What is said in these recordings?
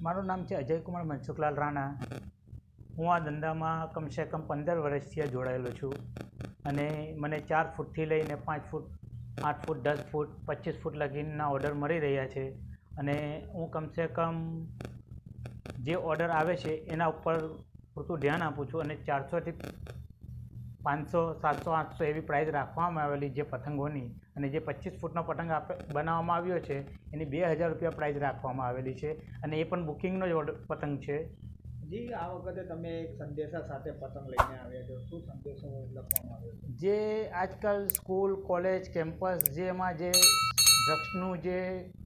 મારું નામ છે અજયકુમાર મનસુખલાલ રાણા. હું આ ધંધામાં કમસે કમ પંદર વર્ષથી જોડાયેલો છું અને મને ચાર ફૂટથી લઈને પાંચ ફૂટ, આઠ ફૂટ, દસ ફૂટ, પચીસ ફૂટ લગીનના ઓર્ડર મળી રહ્યા છે અને હું કમસે કમ જે ઓર્ડર આવે છે એના ઉપર પૂરતું ધ્યાન આપું છું અને ચારસોથી પાંચસો સાતસો આઠસો એવી પ્રાઇસ રાખવામાં આવેલી જે પતંગોની અને જે પચીસ ફૂટનો પતંગ આપ બનાવવામાં આવ્યો છે એની બે હજાર રૂપિયા પ્રાઇસ રાખવામાં આવેલી છે અને એ પણ બુકિંગનો જ પતંગ છે. જી આ વખતે તમે એક સંદેશા સાથે પતંગ લઈને આવ્યા છો. શું સંદેશો લખવામાં આવ્યો છે? જે આજકાલ સ્કૂલ કોલેજ કેમ્પસ જેમાં જે ડ્રગ્સનું જે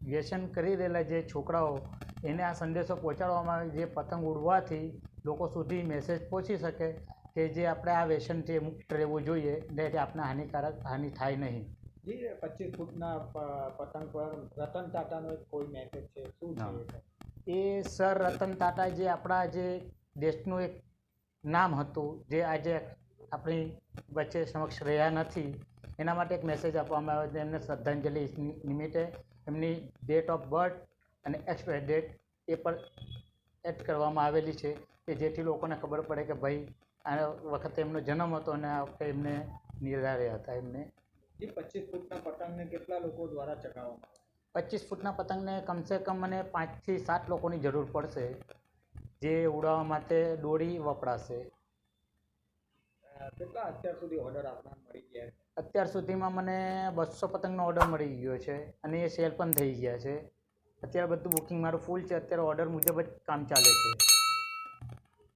વ્યસન કરી રહેલા જે છોકરાઓ એને આ સંદેશો પહોંચાડવામાં આવે જે પતંગ ઉડવાથી લોકો સુધી મેસેજ પહોંચી શકે. કે જે આપણે આ વ્યસનથી મુક્ત રહેવું જોઈએ એટલે આપણે હાનિકારક હાનિ થાય નહીં. જી પચીસ ફૂટના પતંગ પર રતન ટાટાનો કોઈ મેસેજ છે. શું છે એ? સર રતન ટાટા જે આપણા જે દેશનું એક નામ હતું જે આજે આપણી વચ્ચે સમક્ષ રહ્યા નથી એના માટે એક મેસેજ આપવામાં આવ્યો છે. એમને શ્રદ્ધાંજલિ નિ- નિમિત્તે એમની ડેટ ઓફ બર્થ અને એક્સપાયર ડેટ એ પણ એડ કરવામાં આવેલી છે કે જેથી લોકોને ખબર પડે કે ભાઈ આ વખતે એમનો જન્મ હતો અને આ વખતે એમને નિર્ધાર્યા હતા એમને જી પચીસ ફૂટના પતંગને કેટલા લોકો દ્વારા ચગાવવામાં પચીસ ફૂટના પતંગને કમસે કમ મને પાંચથી સાત લોકોની જરૂર પડશે જે ઉડાવવા માટે દોરી વપરાશે. કેટલા અત્યાર સુધી ઓર્ડર આપણા મળી ગયા અત્યાર સુધીમાં મને બસો પતંગનો ઓર્ડર મળી ગયો છે અને એ સેલ પણ થઈ ગયા છે. અત્યારે બધું બુકિંગ મારું ફૂલ છે. અત્યારે ઓર્ડર મુજબ જ કામ ચાલે છે.